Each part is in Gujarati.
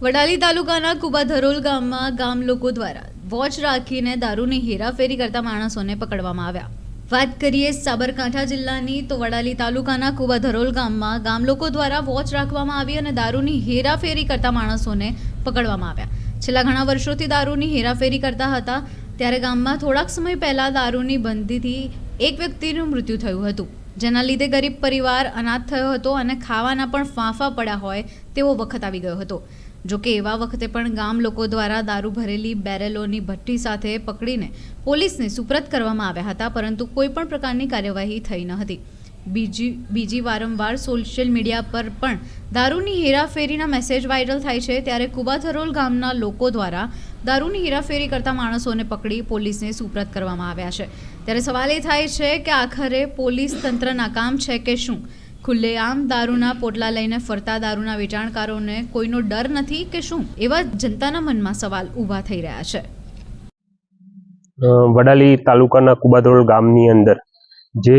વડાલી તાલુકાના કુબાધરોલ ગામમાં ગામ લોકો દ્વારા વોચ રાખીને દારૂની હેરાફેરી કરતા માણસોને પકડવામાં આવ્યા. વાત કરીએ સાબરકાંઠા જિલ્લાની, તો વડાલી તાલુકાના કુબાધરોલ ગામમાં ગામ લોકો દ્વારા વોચ રાખવામાં આવી અને દારૂની હેરાફેરી કરતા માણસોને પકડવામાં આવ્યા. છેલ્લા ઘણા વર્ષોથી દારૂની હેરાફેરી કરતા હતા, ત્યારે ગામમાં થોડાક સમય પહેલા દારૂની બંધીથી એક વ્યક્તિનું મૃત્યુ થયું હતું. જેના લીધે ગરીબ પરિવાર અનાથ થયો હતો અને ખાવાના પણ ફાંફા પડ્યા હોય તેવો વખત આવી ગયો હતો. જોકે એવા વખતે પણ ગામ લોકો દ્વારા દારૂ ભરેલી બેરેલોની ભઠ્ઠી સાથે પકડીને પોલીસને સુપ્રત કરવામાં આવ્યા હતા, પરંતુ કોઈ પણ પ્રકારની કાર્યવાહી થઈ ન હતી. બીજી બીજી વારંવાર સોશિયલ મીડિયા પર પણ દારૂની હેરાફેરીના મેસેજ વાયરલ થાય છે, ત્યારે કુબાથરોલ ગામના લોકો દ્વારા દારૂની હેરાફેરી કરતા માણસોને પકડી પોલીસને સુપ્રત કરવામાં આવ્યા છે. ત્યારે સવાલ એ થાય છે કે આખરે પોલીસ તંત્ર નાકામ છે કે શું? ખુલ્લેઆમ દારૂના પોટલા લઈને ફરતા દારૂના વેચાણકારોને કોઈનો ડર નથી કે શું? એવા જનતાના મનમાં સવાલ ઊભા થઈ રહ્યા છે. વડાલી તાલુકાના કુબાદરોલ ગામની અંદર જે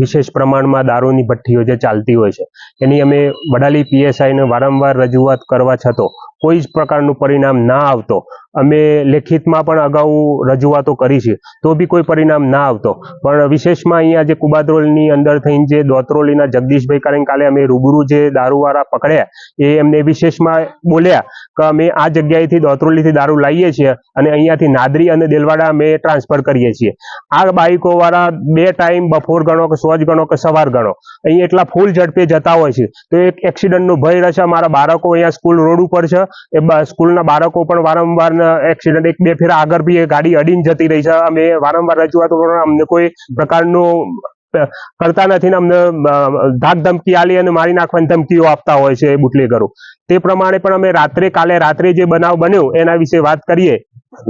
વિશેષ પ્રમાણમાં દારૂની ભઠ્ઠીઓ જે ચાલતી હોય છે, એની અમે વડાલી પીએસઆઈને વારંવાર રજૂઆત કરવા છતો કોઈ જ પ્રકારનું પરિણામ ના આવતો. અમે લેખિતમાં પણ અગાઉ રજૂઆતો કરી છે, તો બી કોઈ પરિણામ ના આવતો. પણ વિશેષમાં અહીંયા જે કુબાદરોલની અંદર થઈને જે દોત્રોલીના જગદીશભાઈ કારણ કાલે અમે રૂબરૂ જે દારૂવાળા પકડ્યા, એ એમને વિશેષમાં બોલ્યા કે અમે આ જગ્યાએથી દોત્રોલીથી દારૂ લાવીએ છીએ અને અહીંયાથી નાદરી અને દેલવાડા અમે ટ્રાન્સફર કરીએ છીએ. આ બાઇકોવાળા બે ટાઈમ બપોર ગણો કે સોજ ગણો કે સવાર ગણો. અહીં એટલા ફૂલ ઝડપે જતા હોય છે. તો એક એક્સિડન્ટનો ભય રહેશે મારા બાળકો અહીંયા સ્કૂલ રોડ ઉપર છે. એ સ્કૂલના બાળકો પણ વારંવાર એક્સિડન્ટ એક બે ફેરા આગળ બી એ ગાડી અડીને જતી રહી છે. અમે વારંવાર રજૂઆતો પણ અમને કોઈ પ્રકારનું કરતા નથી ને અમને ધાક ધમકી આલી અને મારી નાખવાની ધમકીઓ આપતા હોય છે બુટલેગરો. તે પ્રમાણે પણ અમે રાત્રે કાલે રાત્રે જે બનાવ બન્યો એના વિશે વાત કરીએ.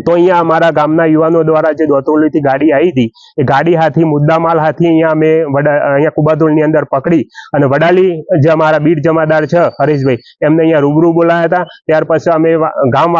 તો અહીંયા અમારા ગામના યુવાનો દ્વારા જે દોતરોલીથી ગાડી આવી હતી, એ ગાડી હાથી, મુદ્દામાલ હાથી અહીંયા અમે વડા, અહીંયા કુબાદોલની અંદર પકડી અને વડાલી જે અમારા બીડ જમાદાર છે, હરીશભાઈ, એમને અહીંયા રૂબરૂ બોલાયા હતા. ત્યાર પછી અમે ગામ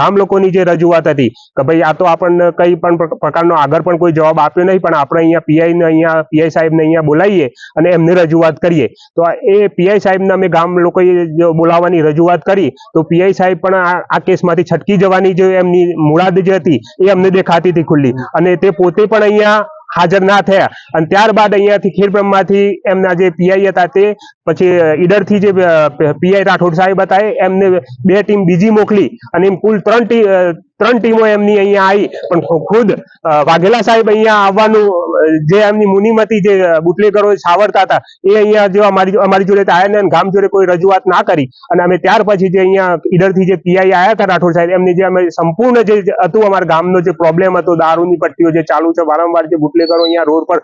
ગામ લોકોની જે રજૂઆત હતી કે ભાઈ આ તો આપણને કઈ પણ પ્રકારનો આગળ પણ કોઈ જવાબ આપ્યો નહીં, પણ આપણે અહીંયા પીઆઈ ને અહીંયા, પીઆઈ સાહેબને અહીંયા બોલાવીએ અને એમને રજૂઆત કરીએ. તો એ પીઆઈ સાહેબને અમે ગામ લોકોએ બોલાવવાની રજૂઆત કરી, તો પીઆઈ સાહેબ પણ આ કેસમાંથી છટકી જવાની જે એમની મુરાદ જે હતી એ અમને દેખાતી હતી ખુલ્લી. અને તે પોતે પણ અહીંયા હાજર ના થયા. અને ત્યારબાદ અહીંયાથી ખીરબ્રહ્માથી એમના જે પીઆઈ હતા તે પછી ઈડરથી જે પીઆઈ રાઠોડ સાહેબ હતા એમને બે ટીમ બીજી મોકલી. અને એમ કુલ ત્રણ ટી અ, ત્રણ ટીમો એમની અહીંયા આવી, પણ ખુદ વાઘેલા સાહેબ અહીંયા આવવાનું, જે એમની મુનિમતી જે બુટલેગરો સાવરતા હતા, એ અહીંયા જો અમારી અમારી જોડે આવ્યા ને ગામ જોડે કોઈ રજૂઆત ના કરી. અને અમે ત્યાર પછી જે અહીંયા ઈડરથી જે પીઆઈ આવ્યા હતા રાઠોડ સાહેબ, એમની જે અમે સંપૂર્ણ જે હતું અમારા ગામનો જે પ્રોબ્લેમ હતો, દારૂની પટ્ટીઓ જે ચાલુ છે, વારંવાર જે બુટલેકરો અહીંયા રોડ પર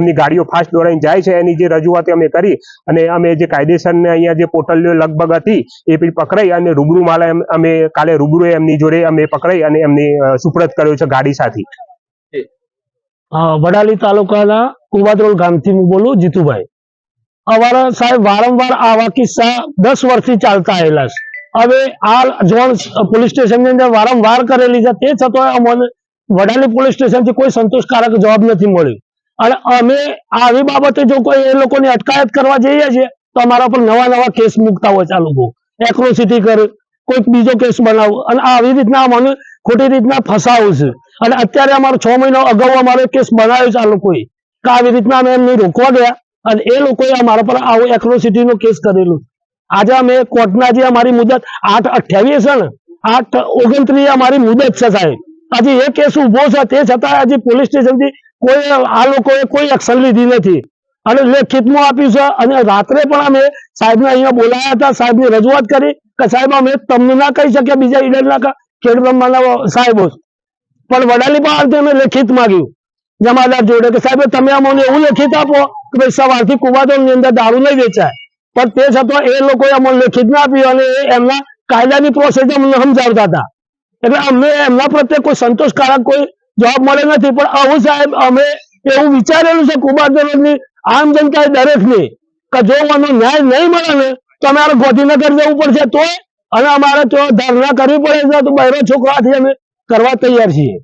એમની ગાડીઓ ફાસ્ટ દોડાઈને જાય છે, એની જે રજૂઆત અમે કરી. અને અમે જે કાયદેસરને અહીંયા જે પોટલીઓ લગભગ હતી, એ પછી પકડાઈ અને રૂબરૂ માલા અમે કાલે રૂબરૂ એમની જોડે અમે પકડાઈ અને એમને સુપ્રત કર્યો છે ગાડી સાથે. વડાલી તાલુકાના કુવાદરોલ ગામથી હું બોલું, જીતુભાઈ. અમારા સાહેબ વારંવાર આવા કિસ્સા દસ વર્ષથી ચાલતા આવેલા છે. હવે આ જોન પોલીસ સ્ટેશનની અંદર વારંવાર કરેલી છે. તે છતાં અમને વડાલી પોલીસ સ્ટેશનથી કોઈ સંતોષકારક જવાબ નથી મળ્યો. અને અમે આવી બાબતે જો કોઈ એ લોકોની અટકાયત કરવા જઈએ છીએ, તો અમારા પર નવા નવા કેસ મૂકતા હોય છે આ એક્રોસિટી કરે કોઈક બીજો કેસ બનાવો. અને આવી રીતના મને ખોટી રીતના ફસાવું છે. અને અત્યારે અમારો છ મહિના અગાઉ અમારો કેસ બનાવ્યો છે આ લોકોએ. કે આવી રીતના અમે એમને રોકવા ગયા અને એ લોકોએ અમારા પર આવો એક્રોસિટી નો કેસ કરેલો. આજે અમે કોર્ટના જે અમારી મુદત આઠ અઠ્યાવીસ છે ને, આઠ ઓગણત્રીસ અમારી મુદત છે સાહેબ. આજે એ કેસ ઊભો છે, તે છતાં આજે પોલીસ સ્ટેશનથી કોઈ આ લોકોએ કોઈ એક્શન લીધી નથી. અને લેખિતમાં આપ્યું છે. અને રાત્રે પણ અમે સાહેબને અહીંયા બોલાયા હતા. સાહેબની રજૂઆત કરી કે સાહેબ, અમે તમને ના કહી શકીએ, બીજા ઈડરના ખેડ બ્રહ્માના સાહેબો. પણ વડાલી પાસે અમે લેખિત માગ્યું. જમાદાર જોડે કે સાહેબ, તમે અમને એવું લેખિત આપો કે ભાઈ સવારથી કુવાદોળની અંદર દારૂ નહીં વેચાય. પણ તે છતાં એ લોકોએ અમને લેખિત ના આપ્યું અને એમના કાયદાની પ્રોસેસ અમને સમજાવતા હતા. એટલે અમને એમના પ્રત્યે કોઈ સંતોષકારક કોઈ જવાબ મળે નથી. પણ આવું સાહેબ, અમે એવું વિચારેલું છે કુવાદોળની આમ જનતાએ દરેકની કે જો મને ન્યાય નહીં મળે ને, તો અમારે ગોધીનગર જવું પડશે તોય અને અમારે તો ધરણા કરવી પડે છે, તો બહેરો છોકરાથી અમે કરવા તૈયાર છીએ.